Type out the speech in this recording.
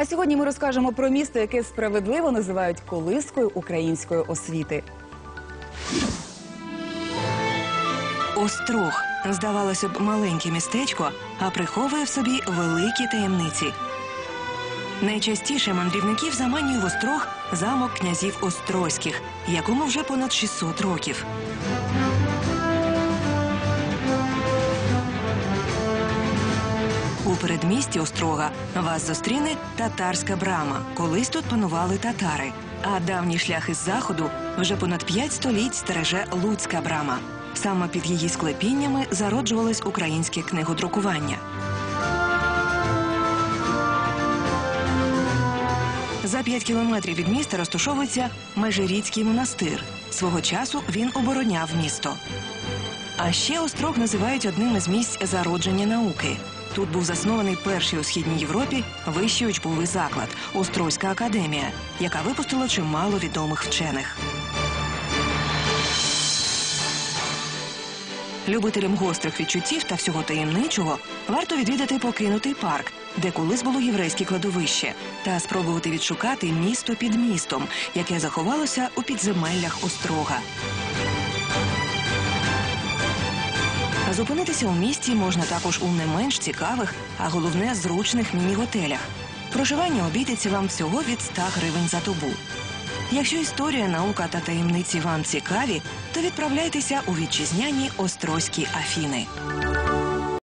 А сьогодні ми розкажемо про місто, яке справедливо називають колискою української освіти. Острог. Здавалося б, маленьке містечко, а приховує в собі великі таємниці. Найчастіше мандрівників заманює в острог замок князів Острозьких, якому вже понад 600 років. Передмісті острога вас зустріне татарська брама. Колись тут панували татари. А давній шлях із заходу вже понад п'ять століть стереже Луцька брама. Саме під її склепіннями зароджувалось українське книгодрукування. За п'ять кілометрів від міста розташовується Межиріцький монастир. Свого часу він обороняв місто. А ще острог називають одним із місць зародження науки. Тут був заснований перший у східній Європі вищий учбовий заклад Острозька академія, яка випустила чимало відомих вчених. Любителям гострих відчуттів та всього таємничого варто відвідати покинутий парк, де колись було єврейське кладовище, та спробувати відшукати місто під містом, яке заховалося у підземеллях острога. Зупинитися у місті можна також у не менш цікавих, а головне зручних міні-готелях. Проживання обійдеться вам всього від 100 гривень за добу. Якщо історія, наука та таємниці вам цікаві, то відправляйтеся у вітчизняні острозькі Афіни.